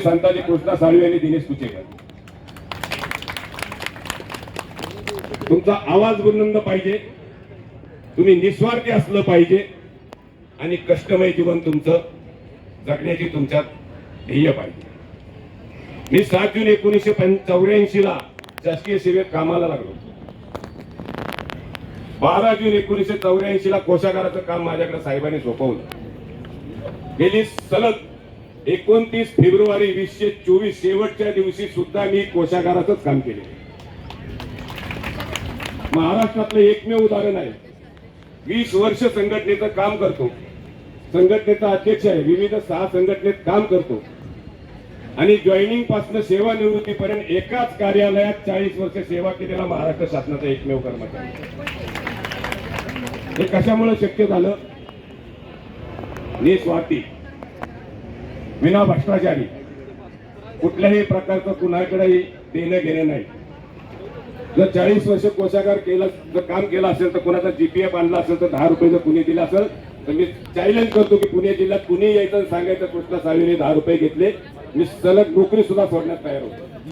संताजी कृष्णा साळवे आणि दिनेश कुचेकर. तुमचा आवाज बुलंद पाहिजे. तुम्ही निस्वार्थी असलं पाहिजे. आणि कष्टमय जीवन तुमचं जगण्याची तुमच्यात ध्येय पाहिजे. मी सात जून एकोणीसशे चौऱ्याऐंशी ला शासकीय सेवेत कामाला लागलो बारा जून एकोणीसशे चौऱ्याऐंशी ला कोशागाराचं काम माझ्याकडे साहेबांनी सोपवलं. गेली सलग एकोणतीस फेब्रुवारी वीसशे चोवीस शेवटच्या दिवशी सुद्धा मी कोशागाराचंच काम केले. महाराष्ट्रातलं एकमेव उदाहरण आहे. वीस वर्ष संघटनेचं काम करतो. संघटनेचा अध्यक्ष आहे. विविध सहा संघटनेत काम करतो. आणि जॉईनिंगपासून सेवानिवृत्तीपर्यंत एकाच कार्यालयात चाळीस वर्ष सेवा केलेला महाराष्ट्र शासनाचा एकमेव कर्मचारी. हे कशामुळे शक्य झालं? निस्वार्थी. विना भ्रष्टाचारी. कुठल्याही प्रकारचं कुणाकडेही देणं घेणं नाही. जर चाळीस वर्ष कोशागार केलं जर काम केलं असेल तर कोणाचा जीपीएफ आणला असेल तर दहा रुपये जर कुणी दिला असेल तर मी चॅलेंज करतो की पुणे जिल्ह्यात कुणी यायचं सांगायचं कृष्णा सावीने दहा रुपये घेतले. मी सलग नोकरी सुद्धा सोडण्यात तयार होतो.